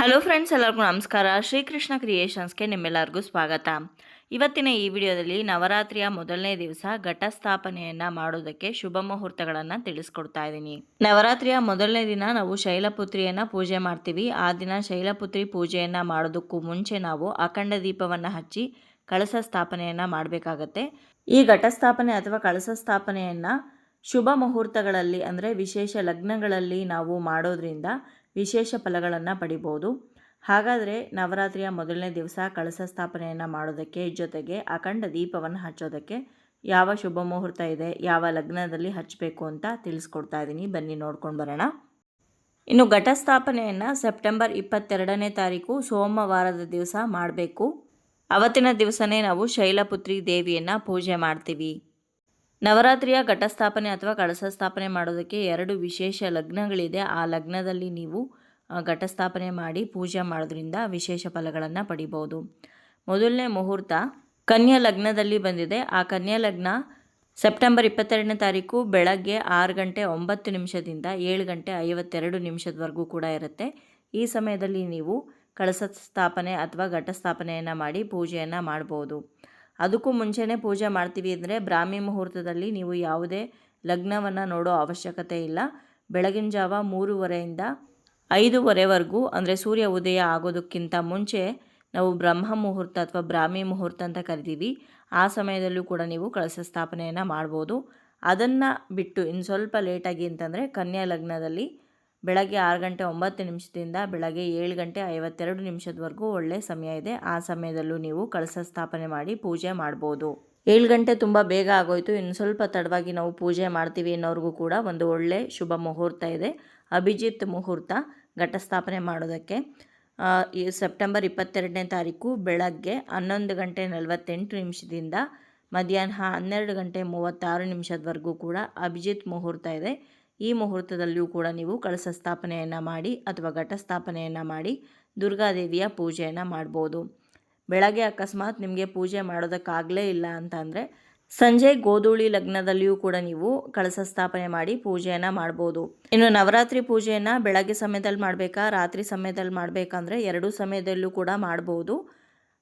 Hello friends, ಎಲ್ಲರಿಗೂ ನಮಸ್ಕಾರ. ಶ್ರೀಕೃಷ್ಣ ಕ್ರಿಯೇಷನ್ಸ್ಗೆ ನಿಮ್ಮೆಲ್ಲರಿಗೂ ಸ್ವಾಗತ. ಇವತ್ತಿನ ಈ ವಿಡಿಯೋದಲ್ಲಿ ನವರಾತ್ರಿಯ ಮೊದಲನೇ ದಿವಸ ಘಟಸ್ಥಾಪನೆಯನ್ನು ಮಾಡೋದಕ್ಕೆ ಶುಭ ಮುಹೂರ್ತಗಳನ್ನು ತಿಳಿಸ್ಕೊಡ್ತಾ ಇದ್ದೀನಿ. ನವರಾತ್ರಿಯ ಮೊದಲನೇ ದಿನ ನಾವು ಶೈಲಪುತ್ರಿಯನ್ನು ಪೂಜೆ ಮಾಡ್ತೀವಿ. ಆ ದಿನ ಶೈಲಪುತ್ರಿ ಪೂಜೆಯನ್ನು ಮಾಡೋದಕ್ಕೂ ಮುಂಚೆ ನಾವು ಅಖಂಡ ದೀಪವನ್ನು ಹಚ್ಚಿ ಕಳಸ ಸ್ಥಾಪನೆಯನ್ನು ಮಾಡಬೇಕಾಗತ್ತೆ. ಈ ಘಟಸ್ಥಾಪನೆ ಅಥವಾ ಕಳಸ ಸ್ಥಾಪನೆಯನ್ನು ಶುಭ ಮುಹೂರ್ತಗಳಲ್ಲಿ ಅಂದರೆ ವಿಶೇಷ ಲಗ್ನಗಳಲ್ಲಿ ನಾವು ಮಾಡೋದ್ರಿಂದ ವಿಶೇಷ ಫಲಗಳನ್ನು ಪಡಿಬೋದು. ಹಾಗಾದರೆ ನವರಾತ್ರಿಯ ಮೊದಲನೇ ದಿವಸ ಕಳಸ ಸ್ಥಾಪನೆಯನ್ನು ಮಾಡೋದಕ್ಕೆ ಜೊತೆಗೆ ಅಖಂಡ ದೀಪವನ್ನು ಹಚ್ಚೋದಕ್ಕೆ ಯಾವ ಶುಭ ಮುಹೂರ್ತ ಇದೆ, ಯಾವ ಲಗ್ನದಲ್ಲಿ ಹಚ್ಚಬೇಕು ಅಂತ ತಿಳಿಸ್ಕೊಡ್ತಾ ಇದ್ದೀನಿ ಬನ್ನಿ ನೋಡ್ಕೊಂಡು ಬರೋಣ. ಇನ್ನು ಘಟಸ್ಥಾಪನೆಯನ್ನು ಸೆಪ್ಟೆಂಬರ್ ಇಪ್ಪತ್ತೆರಡನೇ ತಾರೀಕು ಸೋಮವಾರದ ದಿವಸ ಮಾಡಬೇಕು. ಅವತ್ತಿನ ದಿವಸನೇ ನಾವು ಶೈಲಪುತ್ರಿ ದೇವಿಯನ್ನು ಪೂಜೆ ಮಾಡ್ತೀವಿ. ನವರಾತ್ರಿಯ ಘಟಸ್ಥಾಪನೆ ಅಥವಾ ಕಳಸ ಸ್ಥಾಪನೆ ಮಾಡೋದಕ್ಕೆ ಎರಡು ವಿಶೇಷ ಲಗ್ನಗಳಿದೆ. ಆ ಲಗ್ನದಲ್ಲಿ ನೀವು ಘಟಸ್ಥಾಪನೆ ಮಾಡಿ ಪೂಜೆ ಮಾಡೋದ್ರಿಂದ ವಿಶೇಷ ಫಲಗಳನ್ನು ಪಡಿಬೋದು ಮೊದಲನೇ ಮುಹೂರ್ತ ಕನ್ಯಾ ಲಗ್ನದಲ್ಲಿ ಬಂದಿದೆ. ಆ ಕನ್ಯಾ ಲಗ್ನ ಸೆಪ್ಟೆಂಬರ್ ಇಪ್ಪತ್ತೆರಡನೇ ತಾರೀಕು ಬೆಳಗ್ಗೆ ಆರು ಗಂಟೆ ಒಂಬತ್ತು ನಿಮಿಷದಿಂದ ಏಳು ಗಂಟೆ ಐವತ್ತೆರಡು ನಿಮಿಷದವರೆಗೂ ಕೂಡ ಇರುತ್ತೆ. ಈ ಸಮಯದಲ್ಲಿ ನೀವು ಕಳಸ ಸ್ಥಾಪನೆ ಅಥವಾ ಘಟಸ್ಥಾಪನೆಯನ್ನು ಮಾಡಿ ಪೂಜೆಯನ್ನು ಮಾಡ್ಬೋದು. ಅದಕ್ಕೂ ಮುಂಚೆನೇ ಪೂಜೆ ಮಾಡ್ತೀವಿ ಅಂದರೆ ಬ್ರಾಹ್ಮಿ ಮುಹೂರ್ತದಲ್ಲಿ ನೀವು ಯಾವುದೇ ಲಗ್ನವನ್ನು ನೋಡೋ ಅವಶ್ಯಕತೆ ಇಲ್ಲ. ಬೆಳಗಿನ ಜಾವ ಮೂರುವರೆಯಿಂದ ಐದೂವರೆವರೆಗೂ, ಅಂದರೆ ಸೂರ್ಯ ಉದಯ ಆಗೋದಕ್ಕಿಂತ ಮುಂಚೆ ನಾವು ಬ್ರಹ್ಮ ಮುಹೂರ್ತ ಅಥವಾ ಬ್ರಾಹ್ಮಿ ಮುಹೂರ್ತ ಅಂತ ಕರಿತೀವಿ. ಆ ಸಮಯದಲ್ಲೂ ಕೂಡ ನೀವು ಕಳಸ ಸ್ಥಾಪನೆಯನ್ನು ಮಾಡ್ಬೋದು. ಅದನ್ನು ಬಿಟ್ಟು ಇನ್ನು ಸ್ವಲ್ಪ ಲೇಟಾಗಿ ಅಂತಂದರೆ ಕನ್ಯಾ ಲಗ್ನದಲ್ಲಿ ಬೆಳಗ್ಗೆ ಆರು ಗಂಟೆ ಒಂಬತ್ತು ನಿಮಿಷದಿಂದ ಬೆಳಗ್ಗೆ ಏಳು ಗಂಟೆ ಐವತ್ತೆರಡು ನಿಮಿಷದವರೆಗೂ ಒಳ್ಳೆ ಸಮಯ ಇದೆ. ಆ ಸಮಯದಲ್ಲೂ ನೀವು ಕಳಸ ಸ್ಥಾಪನೆ ಮಾಡಿ ಪೂಜೆ ಮಾಡ್ಬೋದು. ಏಳು ಗಂಟೆ ತುಂಬ ಬೇಗ ಆಗೋಯ್ತು. ಇನ್ನು ಸ್ವಲ್ಪ ತಡವಾಗಿ ನಾವು ಪೂಜೆ ಮಾಡ್ತೀವಿ ಅನ್ನೋರಿಗೂ ಕೂಡ ಒಂದು ಒಳ್ಳೆ ಶುಭ ಮುಹೂರ್ತ ಇದೆ. ಅಭಿಜಿತ್ ಮುಹೂರ್ತ ಘಟಸ್ಥಾಪನೆ ಮಾಡೋದಕ್ಕೆ ಈ ಸೆಪ್ಟೆಂಬರ್ ಇಪ್ಪತ್ತೆರಡನೇ ತಾರೀಕು ಬೆಳಗ್ಗೆ ಹನ್ನೊಂದು ಗಂಟೆ ನಲವತ್ತೆಂಟು ನಿಮಿಷದಿಂದ ಮಧ್ಯಾಹ್ನ ಹನ್ನೆರಡು ಗಂಟೆ ಮೂವತ್ತಾರು ನಿಮಿಷದವರೆಗೂ ಕೂಡ ಅಭಿಜಿತ್ ಮುಹೂರ್ತ ಇದೆ. ಈ ಮುಹೂರ್ತದಲ್ಲಿಯೂ ಕೂಡ ನೀವು ಕಳಸ ಸ್ಥಾಪನೆಯನ್ನು ಮಾಡಿ ಅಥವಾ ಘಟಸ್ಥಾಪನೆಯನ್ನು ಮಾಡಿ ದುರ್ಗಾದೇವಿಯ ಪೂಜೆಯನ್ನು ಮಾಡ್ಬೋದು. ಬೆಳಗ್ಗೆ ಅಕಸ್ಮಾತ್ ನಿಮಗೆ ಪೂಜೆ ಮಾಡೋದಕ್ಕಾಗಲೇ ಇಲ್ಲ ಅಂತಂದರೆ ಸಂಜೆ ಗೋಧೂಳಿ ಲಗ್ನದಲ್ಲಿಯೂ ಕೂಡ ನೀವು ಕಳಸ ಸ್ಥಾಪನೆ ಮಾಡಿ ಪೂಜೆಯನ್ನು ಮಾಡ್ಬೋದು. ಇನ್ನು ನವರಾತ್ರಿ ಪೂಜೆಯನ್ನು ಬೆಳಗ್ಗೆ ಸಮಯದಲ್ಲಿ ಮಾಡಬೇಕಾ, ರಾತ್ರಿ ಸಮಯದಲ್ಲಿ ಮಾಡಬೇಕಂದ್ರೆ ಎರಡೂ ಸಮಯದಲ್ಲೂ ಕೂಡ ಮಾಡ್ಬೋದು.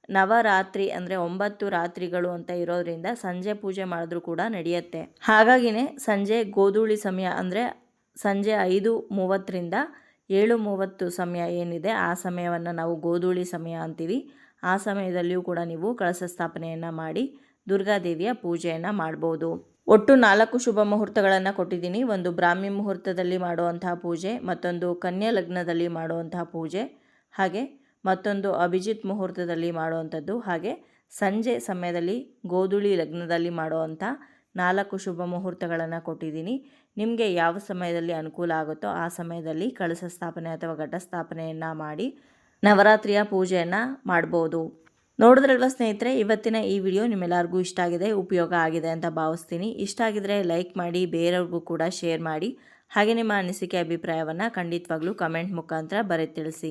ನವರಾತ್ರಿ ಅಂದರೆ ಒಂಬತ್ತು ರಾತ್ರಿಗಳು ಅಂತ ಇರೋದ್ರಿಂದ ಸಂಜೆ ಪೂಜೆ ಮಾಡಿದ್ರೂ ಕೂಡ ನಡೆಯುತ್ತೆ. ಹಾಗಾಗಿನೇ ಸಂಜೆ ಗೋಧೂಳಿ ಸಮಯ ಅಂದರೆ ಸಂಜೆ ಐದು ಮೂವತ್ತರಿಂದ ಏಳು ಮೂವತ್ತು ಸಮಯ ಏನಿದೆ ಆ ಸಮಯವನ್ನು ನಾವು ಗೋಧೂಳಿ ಸಮಯ ಅಂತೀವಿ. ಆ ಸಮಯದಲ್ಲಿಯೂ ಕೂಡ ನೀವು ಕಳಸ ಸ್ಥಾಪನೆಯನ್ನು ಮಾಡಿ ದುರ್ಗಾದೇವಿಯ ಪೂಜೆಯನ್ನು ಮಾಡ್ಬೋದು. ಒಟ್ಟು ನಾಲ್ಕು ಶುಭ ಮುಹೂರ್ತಗಳನ್ನು ಕೊಟ್ಟಿದ್ದೀನಿ. ಒಂದು ಬ್ರಾಹ್ಮಿ ಮುಹೂರ್ತದಲ್ಲಿ ಮಾಡುವಂತಹ ಪೂಜೆ, ಮತ್ತೊಂದು ಕನ್ಯಾ ಲಗ್ನದಲ್ಲಿ ಮಾಡುವಂತಹ ಪೂಜೆ, ಹಾಗೆ ಮತ್ತೊಂದು ಅಭಿಜಿತ್ ಮುಹೂರ್ತದಲ್ಲಿ ಮಾಡುವಂಥದ್ದು. ಹಾಗೆ ಸಂಜೆ ಸಮಯದಲ್ಲಿ ಗೋಧುಳಿ ಲಗ್ನದಲ್ಲಿ ಮಾಡುವಂಥ ನಾಲ್ಕು ಶುಭ ಮುಹೂರ್ತಗಳನ್ನು ಕೊಟ್ಟಿದ್ದೀನಿ. ನಿಮಗೆ ಯಾವ ಸಮಯದಲ್ಲಿ ಅನುಕೂಲ ಆಗುತ್ತೋ ಆ ಸಮಯದಲ್ಲಿ ಕಳಸ ಸ್ಥಾಪನೆ ಅಥವಾ ಘಟಸ್ಥಾಪನೆಯನ್ನು ಮಾಡಿ ನವರಾತ್ರಿಯ ಪೂಜೆಯನ್ನು ಮಾಡ್ಬೋದು. ನೋಡಿದ್ರಲ್ವ ಸ್ನೇಹಿತರೆ, ಇವತ್ತಿನ ಈ ವಿಡಿಯೋ ನಿಮ್ಮೆಲ್ಲರಿಗೂ ಇಷ್ಟ ಆಗಿದೆ, ಉಪಯೋಗ ಆಗಿದೆ ಅಂತ ಭಾವಿಸ್ತೀನಿ. ಇಷ್ಟ ಆಗಿದ್ರೆ ಲೈಕ್ ಮಾಡಿ, ಬೇರೆಯವ್ರಿಗೂ ಕೂಡ ಶೇರ್ ಮಾಡಿ. ಹಾಗೆ ನಿಮ್ಮ ಅನಿಸಿಕೆ ಅಭಿಪ್ರಾಯವನ್ನು ಖಂಡಿತವಾಗ್ಲೂ ಕಮೆಂಟ್ ಮುಖಾಂತರ ಬರೆ ತಿಳಿಸಿ